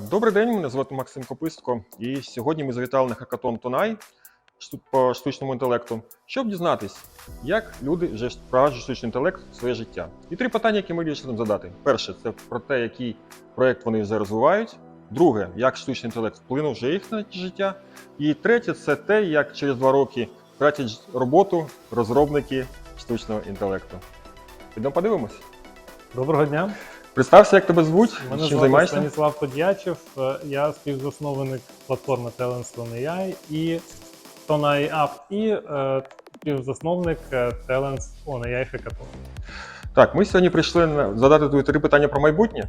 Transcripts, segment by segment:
Добрий день, мене звати Максим Копистко, і сьогодні ми завітали на хакатон Тонай по штучному інтелекту, щоб дізнатись, як люди вже впроваджують штучний інтелект в своє життя. І три питання, які ми вирішили задати. Перше, це про те, який проект вони вже розвивають. Друге, як штучний інтелект вплинув вже їх на життя. І третє, це те, як через два роки тратять роботу розробники штучного інтелекту. Підемо подивимось. Доброго дня. Представся, як тебе звуть, Мене чим займаєшся. Станіслав Подячев. Е, Я співзасновник платформи Talents on і Tonai App і е, співзасновник е, Talents on AI Hackathon. Так, ми сьогодні прийшли задати тобі три питання про майбутнє.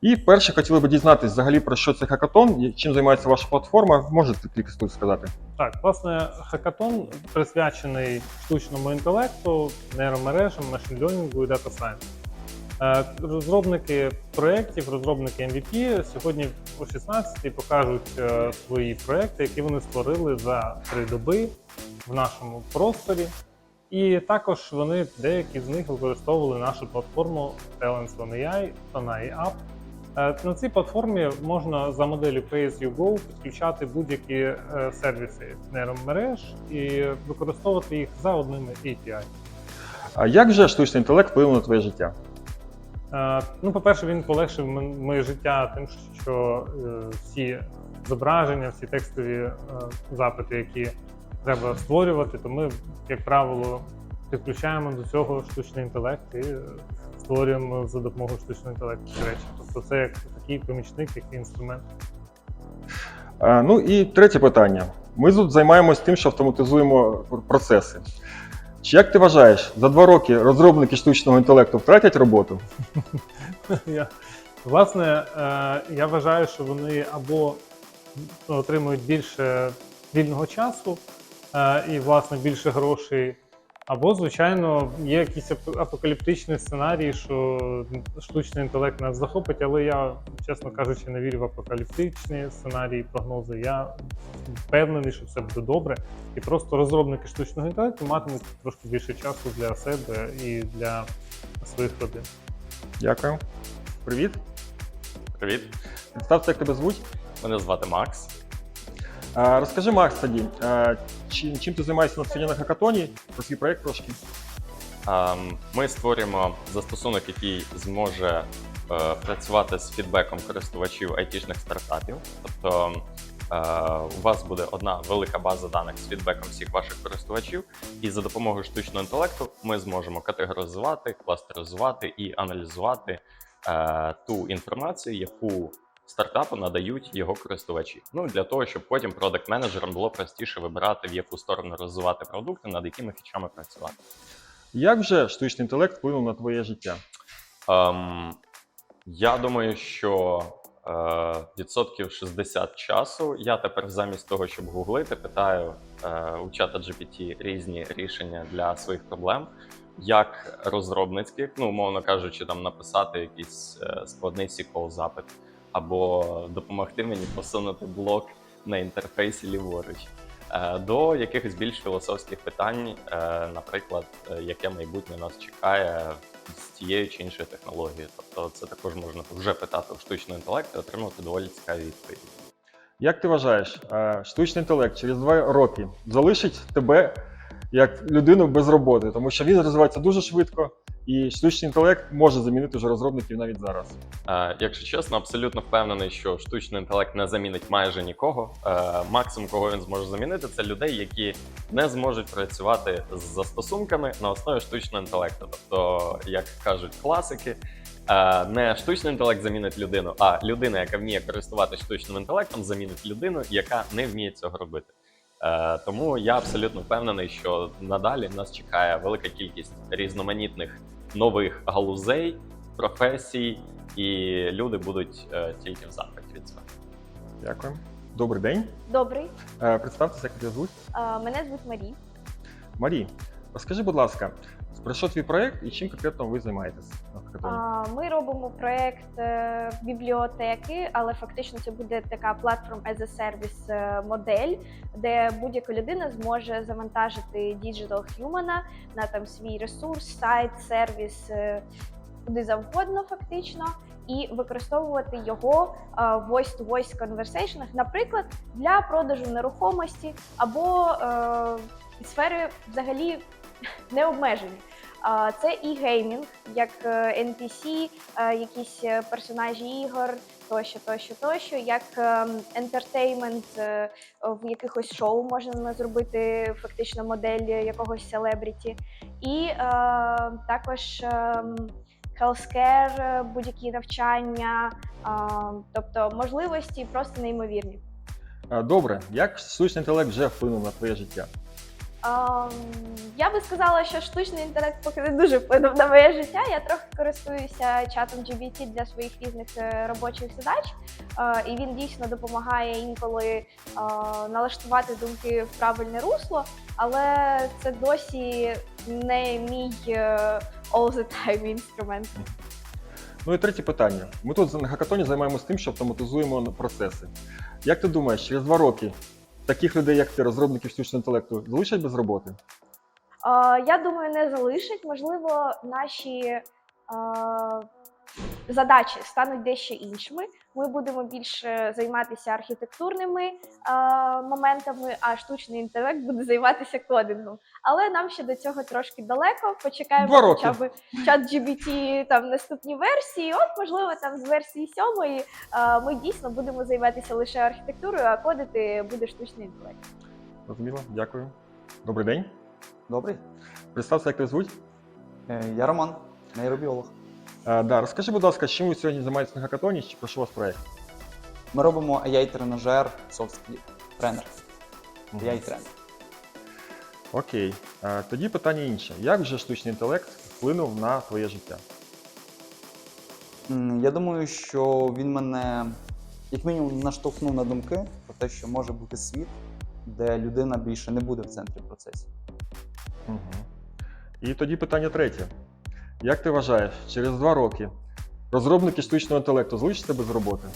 І перше хотіли би дізнатися взагалі про що це хакатон, чим займається ваша платформа. Можете кілька слів сказати? Так, власне, хакатон присвячений штучному інтелекту, нейромережам, машин-лернінгу і дата сайенсу. Е, Розробники проєктів, розробники MVP сьогодні о 16-й покажуть е, свої проєкти, які вони створили за три доби в нашому просторі. І також вони деякі з них використовували нашу платформу Talents on AI, Tonai App. Е, На цій платформі можна за моделлю Pay-as-you-go підключати будь-які е, сервіси нейромереж і використовувати їх за одними API. А як же штучний інтелект вплинув на твоє життя? Е, Ну, по-перше, він полегшив моє життя тим, що е, всі зображення, всі текстові е, запити, які треба створювати, то ми, як правило, підключаємо до цього штучний інтелект і створюємо за допомогою штучного інтелекту речі. Тобто це як такий помічник, як інструмент. Ну і третє питання. Ми тут займаємось тим, що автоматизуємо процеси. Чи як ти вважаєш, за два роки розробники штучного інтелекту втратять роботу? Я, власне, е, я вважаю, що вони або отримують більше вільного часу е, і, власне, більше грошей, або, звичайно, є якийсь ап- апокаліптичний сценарій, що штучний інтелект нас захопить, але я, чесно кажучи, не вірю в апокаліптичні сценарії, прогнози. Я впевнений, що все буде добре. І просто розробники штучного інтелекту матимуть трошки більше часу для себе і для своїх родин. Дякую. Привіт. Привіт, Представся, як тебе звуть. мене звати Макс. А, розкажи, Макс, тоді, а, чим, чим ти займаєшся на сьогодні на хакатоні? Про свій проєкт трошки. Ем, Ми створюємо застосунок, який зможе е, працювати з фідбеком користувачів айтішних стартапів. Тобто е, у вас буде одна велика база даних з фідбеком всіх ваших користувачів, і за допомогою штучного інтелекту ми зможемо категоризувати, кластеризувати і аналізувати е, ту інформацію, яку стартапу надають його користувачі. Ну для того, щоб потім продакт-менеджерам було простіше вибирати, в яку сторону розвивати продукти, над якими фічами працювати. Як вже штучний інтелект вплинув на твоє життя? Ем, я думаю, що е, відсотків 60 часу я тепер замість того, щоб гуглити, питаю е, у чата GPT різні рішення для своїх проблем, як розробницьких, ну, умовно кажучи, там написати якийсь е, складний SQL запит, або допомогти мені посунути блок на інтерфейсі ліворуч. Е, До якихось більш філософських питань, е, наприклад, е, яке майбутнє нас чекає з тією чи іншою технологією. Тобто це також можна вже питати у штучного інтелекту і отримувати доволі цікаві відповіді. Як ти вважаєш, штучний інтелект через два роки залишить тебе як людину без роботи, тому що він розвивається дуже швидко, і штучний інтелект може замінити вже розробників навіть зараз. Е, Якщо чесно, абсолютно впевнений, що штучний інтелект не замінить майже нікого. Е, Максимум, кого він зможе замінити, це людей, які не зможуть працювати з застосунками на основі штучного інтелекту. Тобто, як кажуть класики, е, не штучний інтелект замінить людину, а людина, яка вміє користуватися штучним інтелектом, замінить людину, яка не вміє цього робити. Е, Тому я абсолютно впевнений, що надалі нас чекає велика кількість різноманітних нових галузей, професій, і люди будуть е, тільки в захваті від цього. Дякую. Добрий день. Добрий, Е, Представтеся, як тебе звуть. Мене звуть Марі. Марі, розкажи, будь ласка, про що твій проєкт і чим конкретно ви займаєтесь Ми робимо проект е, бібліотеки, але фактично це буде така платформ as a service е, модель, де будь-яка людина зможе завантажити Digital Human на там свій ресурс, сайт, сервіс. е, Куди завгодно, фактично, і використовувати його voice-to-voice conversation, наприклад, для продажу нерухомості або е, сфери взагалі не обмежені. Це і геймінг, як е, NPC, е, якісь е, персонажі ігор, тощо, тощо, тощо, як ентертеймент в якихось шоу можна зробити фактично модель якогось селебріті. І також е, будь-які навчання, тобто можливості просто неймовірні. Добре, як штучний інтелект вже вплинув на твоє життя? Я би сказала, що штучний інтелект поки не дуже вплинув на моє життя. Я трохи користуюся чатом GBT для своїх різних е, робочих задач, Е, і він дійсно допомагає інколи е, налаштувати думки в правильне русло, але це досі не мій all the time інструмент. Ну і третє питання. Ми тут на хакатоні займаємося тим, що автоматизуємо процеси. Як ти думаєш, через два роки таких людей, як ти, розробників штучного інтелекту, залишать без роботи? Е, Я думаю, не залишать. Можливо, наші е, задачі стануть дещо іншими. Ми будемо більше займатися архітектурними е, моментами, а штучний інтелект буде займатися кодингом. Але нам ще до цього трошки далеко. Почекаємо Два хоча б чат GBT там наступні версії. От, можливо, там з версії сьомої е, ми дійсно будемо займатися лише архітектурою, а кодити буде штучний інтелект. Розуміло, дякую. Добрий день. Добрий. Представся, як тебе звуть. Е, Я Роман, нейробіолог. Е, да, розкажи, будь ласка, чим ви сьогодні займаєтесь на хакатоні, чи про що у вас проєкт? Ми робимо AI-тренажер soft skill тренер. AI-тренер. Окей. Е, тоді питання інше. Як вже штучний інтелект вплинув на твоє життя? Я думаю, що він мене як мінімум наштовхнув на думки про те, що може бути світ, де людина більше не буде в центрі процесу. Угу. І тоді питання третє. Як ти вважаєш, через два роки розробники штучного інтелекту залишаться без роботи?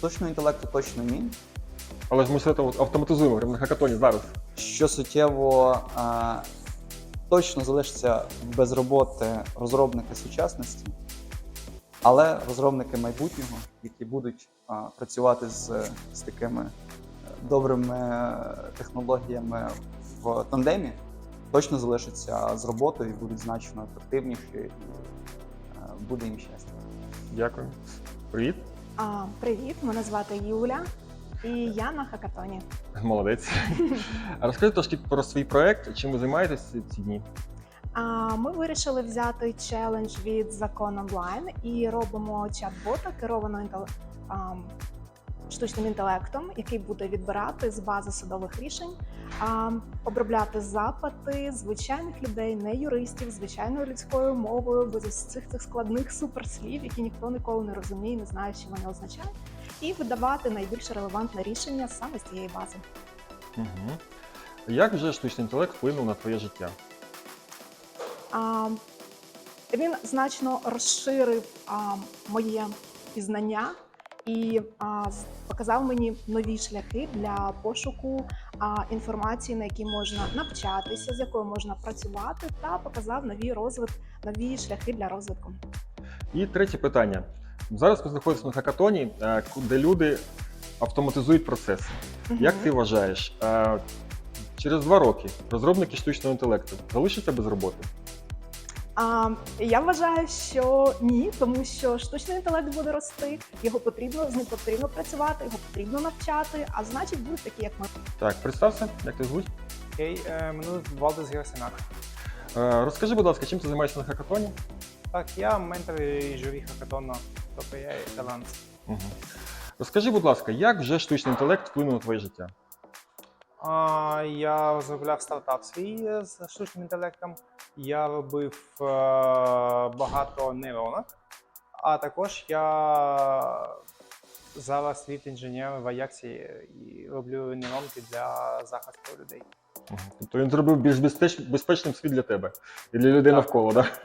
Точного інтелекту точно ні. Але ж ми все це автоматизуємо на хакатоні зараз. Що суттєво е, точно залишаться без роботи розробники сучасності, але розробники майбутнього, які будуть е, працювати з, з такими е, добрими е, технологіями в тандемі, точно залишаться з роботою і будуть значно ефективніші, і е, буде їм щастя. Дякую. Привіт. А, привіт, мене звати Юля, і я на хакатоні. Молодець. Розкажи трошки про свій проект, чим ви займаєтесь ці дні? А, ми вирішили взяти челендж від закон онлайн і робимо чат-бота керованого штучним інтелектом, який буде відбирати з бази судових рішень, а, обробляти запити звичайних людей, не юристів, звичайною людською мовою, без цих цих складних суперслів, які ніхто ніколи не розуміє, не знає, що вони означають, і видавати найбільш релевантне рішення саме з цієї бази. Угу. Як вже штучний інтелект вплинув на твоє життя? А, він значно розширив а, моє пізнання і а, показав мені нові шляхи для пошуку а, інформації, на які можна навчатися, з якою можна працювати, та показав нові розвит, нові шляхи для розвитку. І третє питання. Зараз ми знаходимося на хакатоні, е, де люди автоматизують процеси. Як ти вважаєш, е, через два роки розробники штучного інтелекту залишаться без роботи? А, я вважаю, що ні, тому що штучний інтелект буде рости, його потрібно з ним потрібно працювати, його потрібно навчати, а значить будуть такі, як ми. Так, представся, як тебе звуть? Окей, е, мене звуть Валдес Герасинак. Е, Розкажи, будь ласка, чим ти займаєшся на хакатоні? Так, я ментор і журі хакатону ТОП.AI Talents. Угу. Розкажи, будь ласка, як вже штучний інтелект вплинув на твоє життя? А, Я розробляв стартап свій е, з штучним інтелектом. Я робив е, багато нейронок, а також я зараз лід інженер в Аяксі і роблю нейронки для захисту людей. Тобто він зробив більш безпеч- безпечним світ для тебе і для людей Так. навколо, так?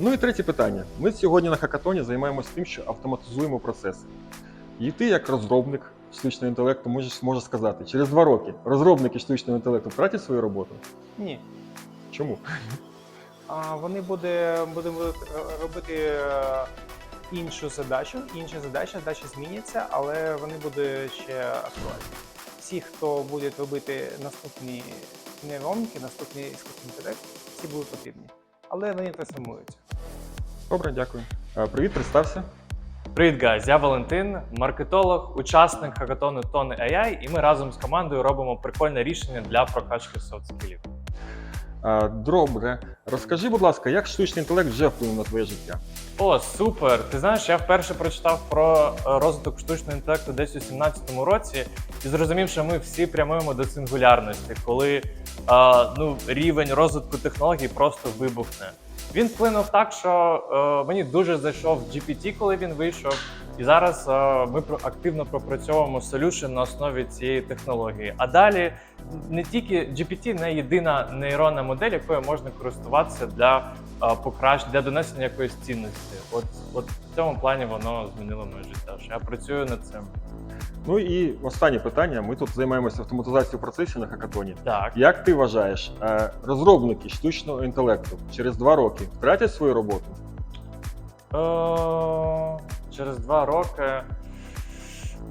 Ну і третє питання. Ми сьогодні на хакатоні займаємося тим, що автоматизуємо процеси. І ти, як розробник штучного інтелекту, можеш, можеш сказати, через два роки розробники штучного інтелекту втратять свою роботу? Ні. Чому? А, Вони буде, будемо робити е, іншу задачу. Інша задача, задача зміняться, але вони будуть ще актуальні. Всі, хто буде робити наступні нейронки, наступний іскусний інтелект, всі будуть потрібні. Але вони трансформуються. Добре, дякую. Е, Привіт, представся. Привіт, guys! Я Валентин, маркетолог, учасник хакатону Тони AI, і ми разом з командою робимо прикольне рішення для прокачки софт-скілів. Добре, розкажи, будь ласка, як штучний інтелект вже вплинув на твоє життя? О, супер! Ти знаєш, я вперше прочитав про е, розвиток штучного інтелекту десь у 17-му році і зрозумів, що ми всі прямуємо до сингулярності, коли е, ну, рівень розвитку технологій просто вибухне. Він вплинув так, що е, мені дуже зайшов GPT, коли він вийшов. І зараз е, ми активно пропрацьовуємо солюшн на основі цієї технології. А далі не тільки GPT не єдина нейронна модель, якою можна користуватися для а, покращ для донесення якоїсь цінності. От, от в цьому плані воно змінило моє життя. Що я працюю над цим. Ну і останнє питання. Ми тут займаємося автоматизацією процесів на хакатоні. Так. Як ти вважаєш, е, розробники штучного інтелекту через два роки втратять свою роботу? Е, через два роки.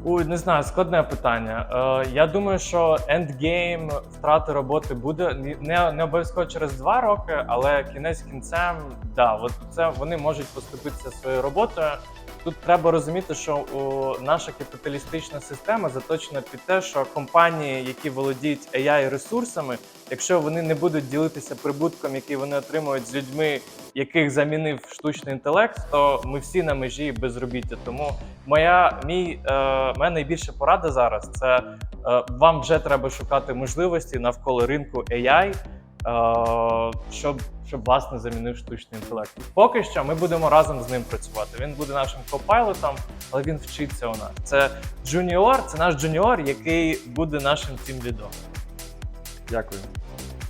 Ой, не знаю, складне питання. Е, я думаю, що ендгейм втрати роботи буде не, не обов'язково через два роки, але кінець кінцем, да, от це вони можуть поступитися своєю роботою. Тут треба розуміти, що о, наша капіталістична система заточена під те, що компанії, які володіють ai ресурсами, якщо вони не будуть ділитися прибутком, який вони отримують з людьми, яких замінив штучний інтелект, то ми всі на межі безробіття. Тому моя мій е, моя найбільша порада зараз це е, вам вже треба шукати можливості навколо ринку AI, щоб, щоб вас не замінив штучний інтелект. Поки що ми будемо разом з ним працювати. Він буде нашим копайлотом, але він вчиться у нас. Це джуніор, це наш джуніор, який буде нашим тім лідом. Дякую.